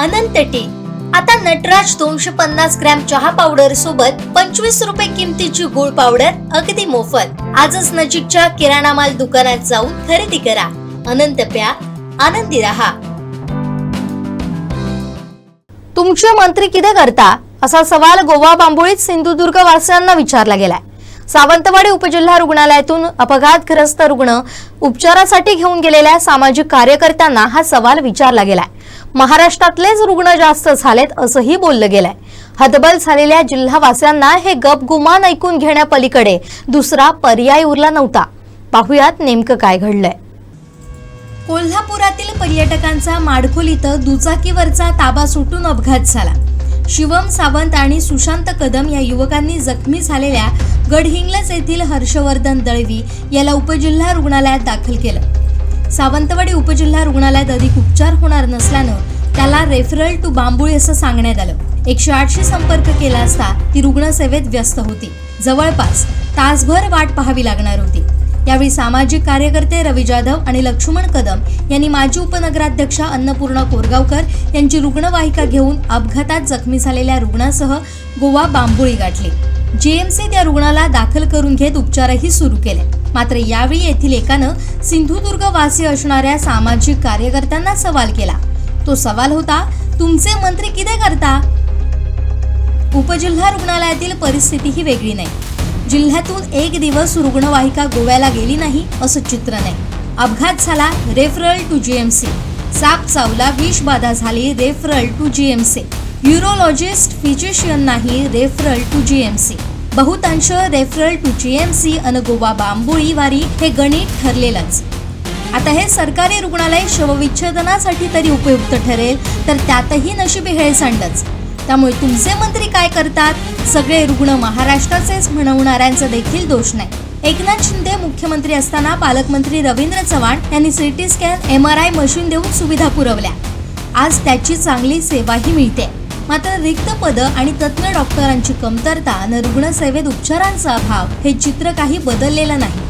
अनंत T. आता नटराज दोनशे पन्नास ग्रॅम चहा पावडर सोबत पंचवीस रुपये किमतीची गुळ पावडर अगदी मोफत. आजच नजीकच्या किराणा माल दुकानात जाऊन खरेदी करा. अनंत प्या. आनंदी रहा. तुमचे मंत्री किती करता? असा सवाल गोवा बांबोळीत सिंधुदुर्ग वासियांना विचारला गेलाय. सावंतवाडी उपजिल्हा रुग्णालयातून अपघातग्रस्त रुग्ण उपचारासाठी घेऊन गेलेल्या सामाजिक कार्यकर्त्यांना हा सवाल विचारला गेलाय. महाराष्ट्रातलेच रुग्ण जास्त झालेत असंही बोललं गेलंय. हतबल झालेल्या जिल्हावासियांना हे गपगुमान ऐकून घेण्यापलीकडे दुसरा पर्याय उरला नव्हता. पाहुयात नेमकं काय घडलंय. कोल्हापुरातील पर्यटकांचा माडखोल इथं दुचाकीवरचा ताबा सुटून अपघात झाला. शिवम सावंत आणि सुशांत कदम या युवकांनी जखमी झालेल्या गडहिंग्लज येथील हर्षवर्धन दळवी याला उपजिल्हा रुग्णालयात दाखल केलं. सावंतवाडी उपजिल्हा रुग्णालयात अधिक उपचार होणार नसल्यानं त्याला रेफरल टू बांबुळी असं सांगण्यात आलं. एकशे आठशे संपर्क केला असता ती रुग्णसेवेत व्यस्त होती. जवळपास तासभर वाट पाहावी लागणार होती. यावेळी सामाजिक कार्यकर्ते रवी जाधव आणि लक्ष्मण कदम यांनी माजी उपनगराध्यक्षा अन्नपूर्णा कोरगावकर यांची रुग्णवाहिका घेऊन अपघातात जखमी झालेल्या रुग्णासह गोवा बांबोळी गाठली. जीएमसी त्या रुग्णाला दाखल करून घेत उपचारही सुरू केले. मात्र यावेळी येथील एकानं सिंधुदुर्ग वासी असणाऱ्या सामाजिक कार्यकर्त्यांना सवाल केला. तो सवाल होता तुमचे मंत्री किती करता? उपजिल्हा रुग्णालयातील परिस्थिती ही वेगळी नाही. जिल्ह्यातून एक दिवस रुग्णवाहिका गोव्याला गेली नाही असं चित्र नाही. अपघात झाला रेफरल टू जीएमसी साप चावला विष बाधा झाली referral to GMC urologist physician नाही रेफरल टू जीएमसी बहुतांश referral to G M C अन गोवा बांबोळी वारी हे गणित ठरलेलंच. आता हे सरकारी रुग्णालय शवविच्छेदनासाठी तरी उपयुक्त ठरेल तर त्यातही नशिबी हेळसांडच त्यामुळे तुमचे मंत्री काय करतात? सगळे रुग्ण महाराष्ट्राचेच म्हणवणाऱ्यांचा देखील दोष नाही. एकनाथ शिंदे मुख्यमंत्री असताना पालकमंत्री रवींद्र चव्हाण यांनी CT scan M R I machine देऊन सुविधा पुरवल्या. आज त्याची चांगली सेवाही मिळते. मात्र रिक्त पदं आणि तज्ज्ञ डॉक्टरांची कमतरता आणि रुग्णसेवेत उपचारांचा अभाव हे चित्र काही बदललेलं नाही.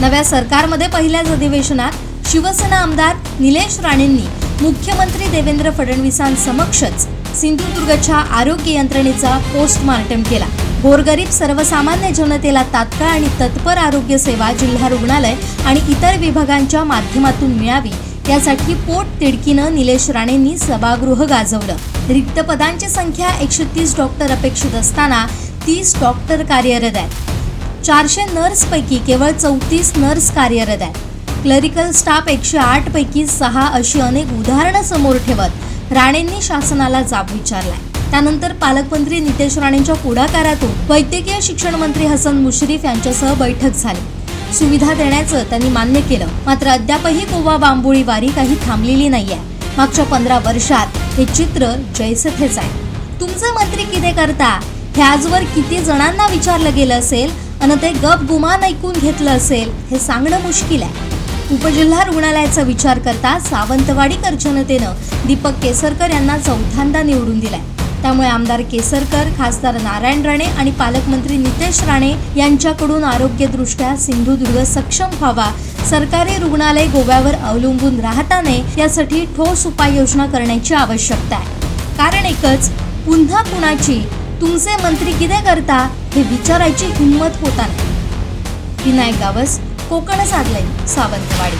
नव्या सरकारमध्ये पहिल्याच अधिवेशनात शिवसेना आमदार निलेश राणेंनी मुख्यमंत्री देवेंद्र फडणवीसांसमक्षच सिंधुदुर्गच्या आरोग्य यंत्रणेचा पोस्टमार्टम केला. गोरगरीब सर्वसामान्य जनतेला तात्काळ आणि तत्पर आरोग्य सेवा जिल्हा रुग्णालय आणि इतर विभागांच्या माध्यमातून मिळावी यासाठी पोट तिडकीनं निलेश राणेंनी सभागृह गाजवलं. रिक्त पदांची संख्या एकशे तीस डॉक्टर अपेक्षित असताना तीस डॉक्टर कार्यरत आहेत. चारशे नर्सपैकी केवळ चौतीस नर्स कार्यरत आहेत. क्लरिकल स्टाफ एकशे आठ पैकी सहा अशी अनेक उदाहरणं समोर ठेवत राणेंनी शासनाला जाब विचारलाय. त्यानंतर पालकमंत्री नितेश राणेंच्या पुढाकारातून वैद्यकीय शिक्षण मंत्री हसन मुश्रीफ यांच्यासह बैठक झाली. सुविधा देण्याचं त्यांनी मान्य केलं. मात्र अद्यापही गोवा बांबोळी वारी काही थांबलेली नाहीये. मागच्या पंधरा वर्षात हे चित्र जैसे आहे. तुमचे मंत्री किती करता? हे आजवर किती जणांना विचारलं गेलं असेल आणि ते गप गुमान ऐकून घेतलं असेल हे सांगणं मुश्किल आहे. उपजिल्हा रुग्णालयाचा विचार करता सावंतवाडीकर जनतेनं दीपक केसरकर यांना चौथ्यांदा निवडून दिलाय. त्यामुळे आमदार केसरकर खासदार नारायण राणे आणि पालकमंत्री नितेश राणे यांच्याकडून आरोग्यदृष्ट्या सिंधुदुर्ग सक्षम व्हावा सरकारी रुग्णालय गोव्यावर अवलंबून राहता नये यासाठी ठोस उपाययोजना करण्याची आवश्यकता आहे. कारण एकच पुन्हा कुणाची तुमचे मंत्री किती करता हे विचारायची हिंमत होता नाही. विनायक गावस कोकण साधलंय सावंतवाडी.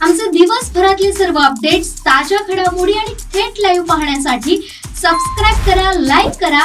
आमचे दिवसभरातले सर्व अपडेट्स ताज्या घडामोडी आणि थेट लाईव्ह पाहण्यासाठी सबस्क्राईब करा लाईक करा